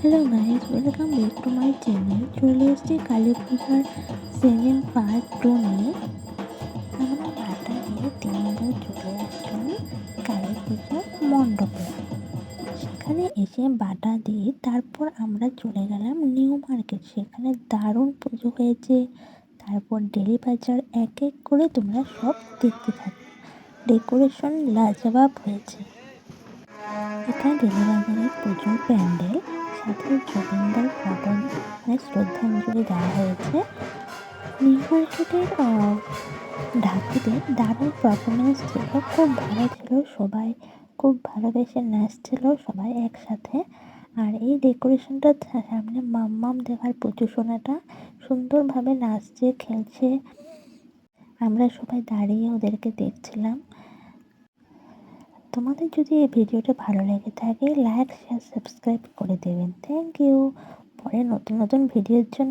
Hello guys, welcome back to my channel. চলে এসেছি কালী পূজার সেকেন্ড পার্ট টু নিয়ে। আমরা বাটা দিয়ে তিনবার চলে আসলাম কালী পূজার মণ্ডপে। সেখানে এসে বাটা দিয়ে তারপর আমরা চলে গেলাম নিউ মার্কেট। সেখানে দারুণ পুজো হয়েছে। তারপর ডেলি বাজার এক এক করে তোমরা সব দেখতে থাকো। ডেকোরেশন লাজবাব হয়েছে। এটা ডেলি বাজারের পুজোর প্যান্ডেল। সাথে জোবিন্দার ফটো মানে শ্রদ্ধাঞ্জলি দেওয়া হয়েছে। মার্কেটের ঢাকিতে দারুণ পারফরমেন্স ছিল। খুব ভালো ছিল, সবাই খুব ভালোবেসে নাচছিল, সবাই একসাথে। আর এই ডেকোরেশনটা সামনে মাম মাম্মাম দেখার প্রচুষণাটা সুন্দরভাবে নাচছে, খেলছে। আমরা সবাই দাঁড়িয়ে ওদেরকে দেখছিলাম। তোমাদের যদি এই ভিডিওটা ভালো লেগে থাকে লাইক শেয়ার সাবস্ক্রাইব করে দেবেন। থ্যাংক ইউ পরে নতুন নতুন ভিডিওর জন্য